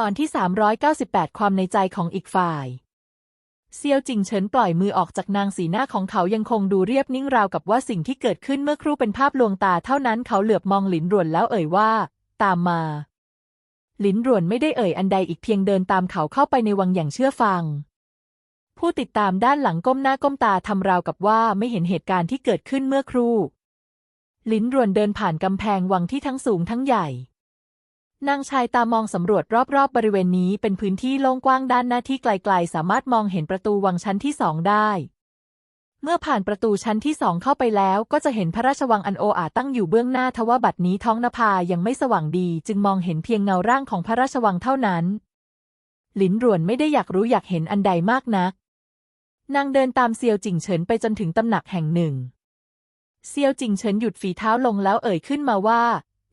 ตอนที่ 398 ความในใจของอีกฝ่าย เซียวจิงเฉินปล่อยมือออกจากนางสีหน้าของเขายังคงดูเรียบนิ่งราวกับว่าสิ่งที่เกิดขึ้นเมื่อครู่เป็นภาพลวงตาเท่านั้นเขาเหลือบมองหลินรวนแล้วเอ่ยว่า ตามมาหลินรวนไม่ได้เอ่ยอันใดอีกเพียงเดินตามเขาเข้าไปในวังอย่างเชื่อฟัง ผู้ติดตามด้านหลังก้มหน้าก้มตาทำราวกับว่าไม่เห็นเหตุการณ์ที่เกิดขึ้นเมื่อครู่ หลินรวนเดินผ่านกำแพงวังที่ทั้งสูงทั้งใหญ่ นางชายตามองสำรวจรอบๆบบริเวณนี้เป็นพื้นที่โล่งกว้างด้านหน้าที่ไกลๆ สามารถมองเห็นประตูวังชั้นที่สองได้ เมื่อผ่านประตูชั้นที่สองเข้าไปแล้ว ก็จะเห็นพระราชวังอันโออาตั้งอยู่เบื้องหน้าทว่าบัดนี้ท้องนภายังไม่สว่างดี จึงมองเห็นเพียงเงาร่างของพระราชวังเท่านั้น หลินรวนไม่ได้อยากรู้อยากเห็นอันใดมากนัก นางเดินตามเซียวจิงเฉินไปจนถึงตำหนักแห่งหนึ่งเซียวจิงเฉินหยุดฝีเท้าลงแล้วเอ่ยขึ้นมาว่า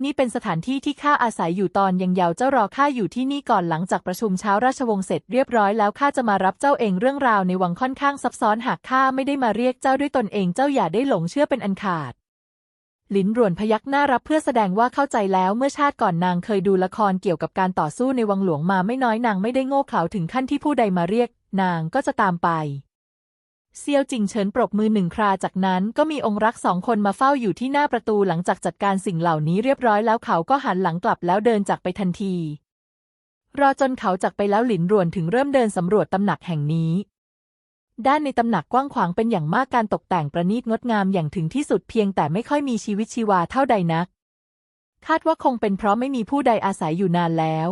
นี่เป็นสถานที่ที่ข้าอาศัยอยู่ตอนยังเยาว์เจ้ารอข้าอยู่ที่นี่ก่อนหลังจากประชุมเช้าราชวงศ์เสร็จเรียบร้อยแล้วข้าจะมารับเจ้าเองเรื่องราวในวังค่อนข้างซับซ้อนหากข้าไม่ได้มาเรียกเจ้าด้วยตนเองเจ้าอย่าได้หลงเชื่อเป็นอันขาดหลินรวนพยักหน้ารับเพื่อแสดงว่าเข้าใจแล้วเมื่อชาติก่อนนางเคยดูละครเกี่ยวกับการต่อสู้ในวังหลวงมาไม่น้อยนางไม่ได้โง่เขลาถึงขั้นที่ผู้ใดมาเรียก นางก็จะตามไป เซียวจิงเฉินปรบมือหนึ่งคราจากนั้นก็มีองค์รักสองคนมาเฝ้าอยู่ที่หน้าประตูหลังจากจัดการสิ่งเหล่านี้เรียบร้อยแล้วเขาก็หันหลังกลับแล้วเดินจากไปทันที รอจนเขาจากไปแล้วหลินรวนถึงเริ่มเดินสำรวจตำหนักแห่งนี้ ด้านในตำหนักกว้างขวางเป็นอย่างมากการตกแต่งประณีตงดงามอย่างถึงที่สุดเพียงแต่ไม่ค่อยมีชีวิตชีวาเท่าใดนัก คาดว่าคงเป็นเพราะไม่มีผู้ใดอาศัยอยู่นานแล้ว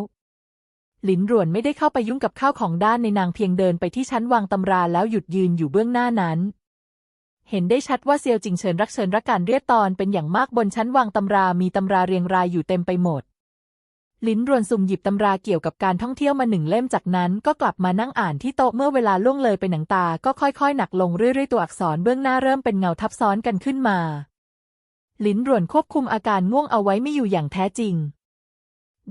หลินรวนไม่ได้เข้าไปยุ่งกับข้าวของด้านในนางเพียงเดินไปที่ชั้นวางตำราแล้วหยุดยืนอยู่เบื้องหน้านั้น เห็นได้ชัดว่าเซียวจิงเฉินรักเฉินรักการเรียดตอนเป็นอย่างมากบนชั้นวางตำรามีตำราเรียงรายอยู่เต็มไปหมดลิ้นรวนสุ่มหยิบตำราเกี่ยวกับการท่องเที่ยวมาหนึ่งเล่มจากนั้นก็กลับมานั่งอ่านที่โต๊ะเมื่อเวลาล่วงเลยไปหนังตาก็ค่อยๆ หนักลงเรื่อยๆ ตัวอักษรเบื้องหน้าเริ่มเป็นเงาทับซ้อนกันขึ้นมา ลิ้นรวนควบคุมอาการง่วงเอาไว้ไม่อยู่อย่างแท้จริง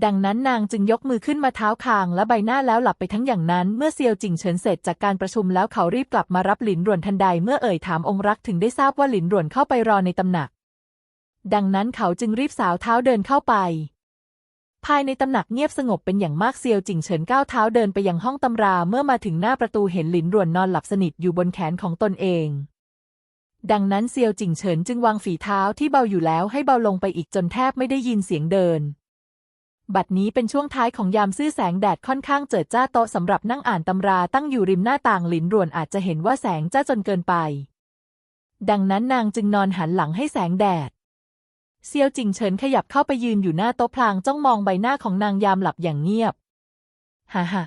ดังนั้นนางจึงยกมือขึ้นมาเท้าคางและใบหน้าแล้วหลับไปทั้งอย่างนั้น เมื่อเซียวจิงเฉินเสร็จจากการประชุมแล้วเขารีบกลับมารับหลินรวนทันใดเมื่อเอ่ยถามองค์รักถึงได้ทราบว่าหลินรวนเข้าไปรอในตำหนัก ดังนั้นเขาจึงรีบสาวเท้าเดินเข้าไป ภายในตำหนักเงียบสงบเป็นอย่างมากเซียวจิงเฉินก้าวเท้าเดินไปยังห้องตำราเมื่อมาถึงหน้าประตูเห็นหลินรวนนอนหลับสนิทอยู่บนแขนของตนเองดังนั้นเซียวจิงเฉินจึงวางฝีเท้าที่เบาอยู่แล้วให้เบาลงไปอีกจนแทบไม่ได้ยินเสียงเดิน บัดนี้เป็นช่วงท้ายของยามซื่อแสงแดดค่อนข้างเจิดจ้าโต๊ะสำหรับนั่งอ่านตำราตั้งอยู่ริมหน้าต่างหลินรวนอาจจะเห็นว่าแสงจ้าจนเกินไป ดังนั้นนางจึงนอนหันหลังให้แสงแดด เซียวจิงเฉินขยับเข้าไปยืนอยู่หน้าโต๊ะพลางจ้องมองใบหน้าของนางยามหลับอย่างเงียบฮ่าฮ่า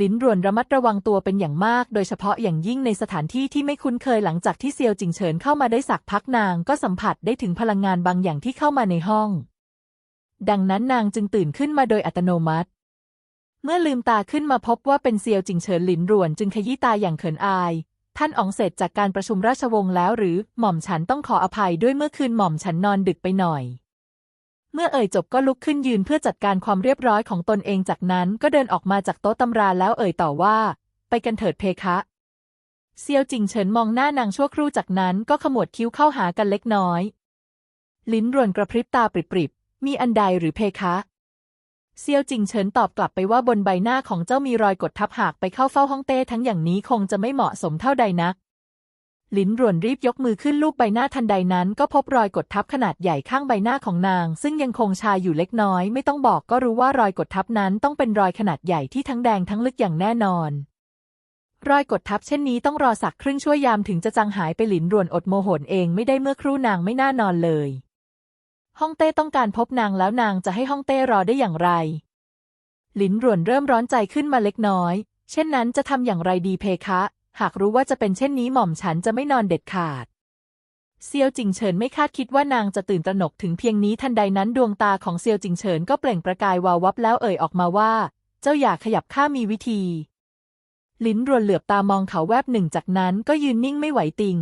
ลิ้นรวนระมัดระวังตัวเป็นอย่างมาก โดยเฉพาะอย่างยิ่งในสถานที่ที่ไม่คุ้นเคยหลังจากที่เซียวจิงเฉินเข้ามาได้สักพักนางก็สัมผัสได้ถึงพลังงานบางอย่างที่เข้ามาในห้อง ดังนั้นนางจึงตื่นขึ้นมาโดยอัตโนมัติ เมื่อลืมตาขึ้นมาพบว่าเป็นเซียวจิงเฉินหลินรวนจึงขยี้ตาอย่างเขินอาย ท่านอ๋องเสร็จจากการประชุมราชวงศ์แล้วหรือหม่อมฉันต้องขออภัยด้วยเมื่อคืนหม่อมฉันนอนดึกไปหน่อย เมื่อเอ่ยจบก็ลุกขึ้นยืนเพื่อจัดการความเรียบร้อยของตนเองจากนั้นก็เดินออกมาจากโต๊ะตำราแล้วเอ่ยต่อว่า ไปกันเถิดเพคะเซียวจิงเฉินมองหน้านางชั่วครู่จากนั้นก็ขมวดคิ้วเข้าหากันเล็กน้อย ลิ้นรวนกระพริบตาปริบ มีอันใดหรือเพคะ เซียวจิงเฉินตอบกลับไปว่าบนใบหน้าของเจ้ามีรอยกดทับหากไปเข้าเฝ้าห้องเต้ทั้งอย่างนี้คงจะไม่เหมาะสมเท่าใดนัก ลินรวนรีบยกมือขึ้นลูบใบหน้าทันใดนั้น ก็พบรอยกดทับขนาดใหญ่ข้างใบหน้าของนาง ซึ่งยังคงชาอยู่เล็กน้อย ไม่ต้องบอกก็รู้ว่ารอยกดทับนั้นต้องเป็นรอยขนาดใหญ่ที่ทั้งแดงทั้งลึกอย่างแน่นอนรอยกดทับเช่นนี้ต้องรอสักครึ่งชั่วยามถึงจะจางหายไปหลินรวนอดโมโหนเองไม่ได้เมื่อครู่นางไม่น่านอนเลย ฮ่องเต้ต้องการพบนางแล้วนางจะให้ฮ่องเต้รอได้อย่างไร หลินรวนเริ่มร้อนใจขึ้นมาเล็กน้อย เช่นนั้นจะทำอย่างไรดีเพคะ หากรู้ว่าจะเป็นเช่นนี้หม่อมฉันจะไม่นอนเด็ดขาด เซียวจิงเฉินไม่คาดคิดว่านางจะตื่นตระหนกถึงเพียงนี้ทันใดนั้นดวงตาของเซียวจิงเฉินก็เปล่งประกายวาววับแล้วเอ่ยออกมาว่า เจ้าอยากขยับข้ามีวิธี ลิ้นรวนเหลือบตามองเขาแวบหนึ่งจากนั้นก็ยืนนิ่งไม่ไหวติง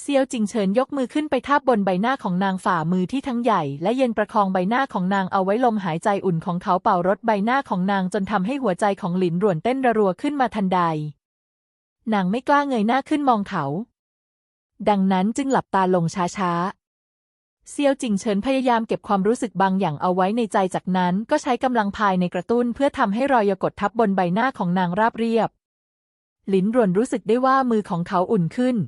เซียวจิงเฉินยกมือขึ้นไปทาบบนใบหน้าของนางฝ่ามือที่ทั้งใหญ่ และเย็นประคองใบหน้าของนางเอาไว้ลมหายใจอุ่นของเขาเป่ารถใบหน้าของนางจนทำให้หัวใจของหลินร่วนเต้นระรัวขึ้นมาทันใด นางไม่กล้าเงยหน้าขึ้นมองเขา ดังนั้นจึงหลับตาลงช้าๆ เซียวจิงเฉินพยายามเก็บความรู้สึกบางอย่างเอาไว้ในใจจากนั้นก็ใช้กำลังภายในกระตุ้นเพื่อทำให้รอยกดทับบนใบหน้าของนางราบเรียบ หลินรวนรู้สึกได้ว่ามือของเขาอุ่นขึ้น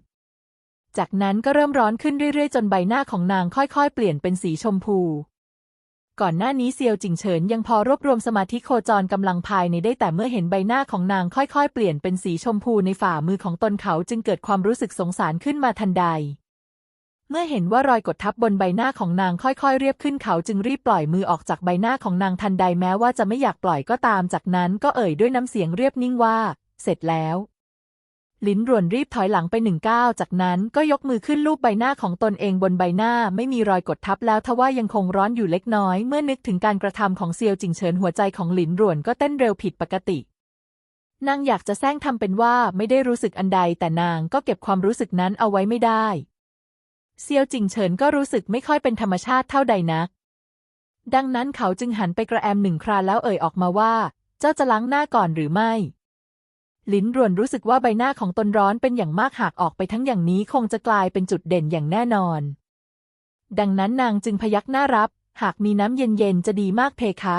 จากนั้นก็เริ่มร้อนขึ้นเรื่อยๆ จนใบหน้าของนางค่อยๆ เปลี่ยนเป็นสีชมพู ก่อนหน้านี้เซียวจิงเฉินยังพอรวบรวมสมาธิโคจรกำลังภายในได้แต่เมื่อเห็นใบหน้าของนางค่อยๆ เปลี่ยนเป็นสีชมพูในฝ่ามือของตนเขาจึงเกิดความรู้สึกสงสารขึ้นมาทันใด เมื่อเห็นว่ารอยกดทับบนใบหน้าของนางค่อยๆ เรียบขึ้นเขาจึงรีบปล่อยมือออกจากใบหน้าของนางทันใดแม้ว่าจะไม่อยากปล่อยก็ตาม จากนั้นก็เอ่ยด้วยน้ำเสียงเรียบนิ่งว่า เสร็จแล้ว ลิ้นรวนรีบถอยหลังไปหนึ่งก้าวจากนั้นก็ยกมือขึ้นลูบใบหน้าของตนเองบนใบหน้าไม่มีรอยกดทับแล้วทว่ายังคงร้อนอยู่เล็กน้อย เมื่อนึกถึงการกระทำของเซียวจิงเฉินหัวใจของหลินรวนก็เต้นเร็วผิดปกตินางอยากจะแซงทำเป็นว่าไม่ได้รู้สึกอันใด แต่นางก็เก็บความรู้สึกนั้นเอาไว้ไม่ได้ เซียวจิงเฉินก็รู้สึกไม่ค่อยเป็นธรรมชาติเท่าใดนัก ดังนั้นเขาจึงหันไปกระแอมหนึ่งคราแล้วเอ่ยออกมาว่า เจ้าจะล้างหน้าก่อนหรือไม่ ลิ้นรวนรู้สึกว่าใบหน้าของตนร้อนเป็นอย่างมากหากออกไปทั้งอย่างนี้คงจะกลายเป็นจุดเด่นอย่างแน่นอน ดังนั้นนางจึงพยักหน้ารับ หากมีน้ำเย็นๆจะดีมากเพคะ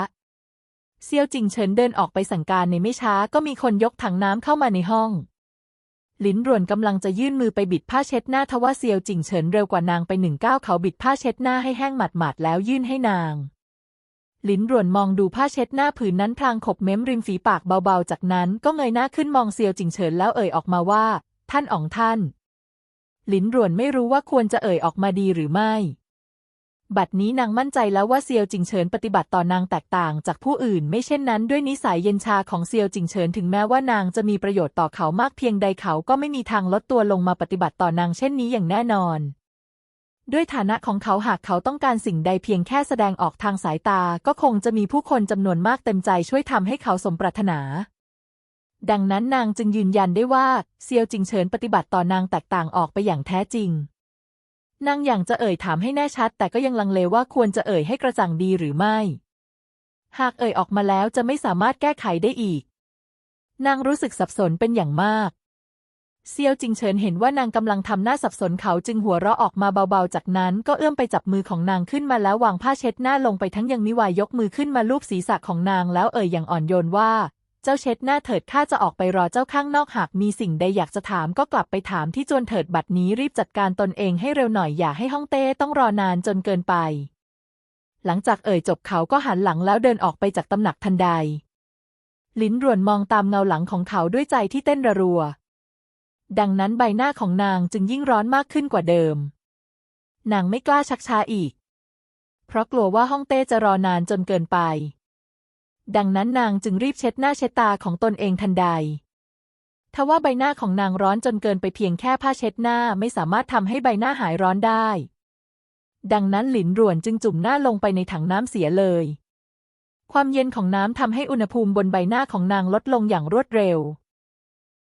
เซียวจิงเฉินเดินออกไปสั่งการในไม่ช้าก็มีคนยกถังน้ำเข้ามาในห้องลิ้นรวนกำลังจะยื่นมือไปบิดผ้าเช็ดหน้าทว่าเซียวจิงเฉินเร็วกว่านางไปหนึ่งก้าวเขาบิดผ้าเช็ดหน้าให้แห้งหมาดๆแล้วยื่นให้นาง ลินรวนมองดูผ้าเช็ดหน้าผืนนั้นพลางขบเม้มริมฝีปากเบาๆ จากนั้นก็เงยหน้าขึ้นมองเซียวจิงเฉินแล้วเอ่ยออกมาว่า ท่านอ๋องท่าน ลินรวนไม่รู้ว่าควรจะเอ่ยออกมาดีหรือไม่ บัดนี้นางมั่นใจแล้วว่าเซียวจิงเฉินปฏิบัติต่อนางแตกต่างจากผู้อื่น ไม่เช่นนั้นด้วยนิสัยเย็นชาของเซียวจิงเฉินถึงแม้ว่านางจะมีประโยชน์ต่อเขามากเพียงใดเขาก็ไม่มีทางลดตัวลงมาปฏิบัติต่อนางเช่นนี้อย่างแน่นอน ด้วยฐานะของเขาหากเขาต้องการสิ่งใดเพียงแค่แสดงออกทางสายตา ก็คงจะมีผู้คนจำนวนมากเต็มใจช่วยทำให้เขาสมปรารถนา ดังนั้นนางจึงยืนยันได้ว่าเซียวจิงเฉินปฏิบัติต่อนางแตกต่างออกไปอย่างแท้จริง นางอย่างจะเอ่ยถามให้แน่ชัด แต่ก็ยังลังเลว่าควรจะเอ่ยให้กระจ่างดีหรือไม่ หากเอ่ยออกมาแล้วจะไม่สามารถแก้ไขได้อีก นางรู้สึกสับสนเป็นอย่างมาก เซียวจิงเฉินเห็นว่านางกำลังทำหน้าสับสนเขาจึงหัวเราะออกมาเบาๆ จากนั้นก็เอื้อมไปจับมือของนางขึ้นมาแล้ววางผ้าเช็ดหน้าลงไปทั้งยังมิวายยกมือขึ้นมาลูบศีรษะของนางแล้วเอ่ยอย่างอ่อนโยนว่า เจ้าเช็ดหน้าเถิดข้าจะออกไปรอเจ้าข้างนอกหากมีสิ่งใดอยากจะถามก็กลับไปถามที่จวนเถิดบัดนี้รีบจัดการตนเองให้เร็วหน่อยอย่าให้ฮ่องเต้ต้องรอนานจนเกินไป หลังจากเอ่ยจบเขาก็หันหลังแล้วเดินออกไปจากตำหนักทันใด ลิ้นรวนมองตามเงาหลังของเขาด้วยใจที่เต้นระรัว ดังนั้นใบหน้าของนางจึงยิ่งร้อนมากขึ้นกว่าเดิม นางไม่กล้าชักช้าอีก เพราะกลัวว่าฮ่องเต้จะรอนานจนเกินไป ดังนั้นนางจึงรีบเช็ดหน้าเช็ดตาของตนเองทันใด ทว่าใบหน้าของนางร้อนจนเกินไปเพียงแค่ผ้าเช็ดหน้าไม่สามารถทำให้ใบหน้าหายร้อนได้ ดังนั้นหลินรวนจึงจุ่มหน้าลงไปในถังน้ำเสียเลย ความเย็นของน้ำทำให้อุณหภูมิบนใบหน้าของนางลดลงอย่างรวดเร็ว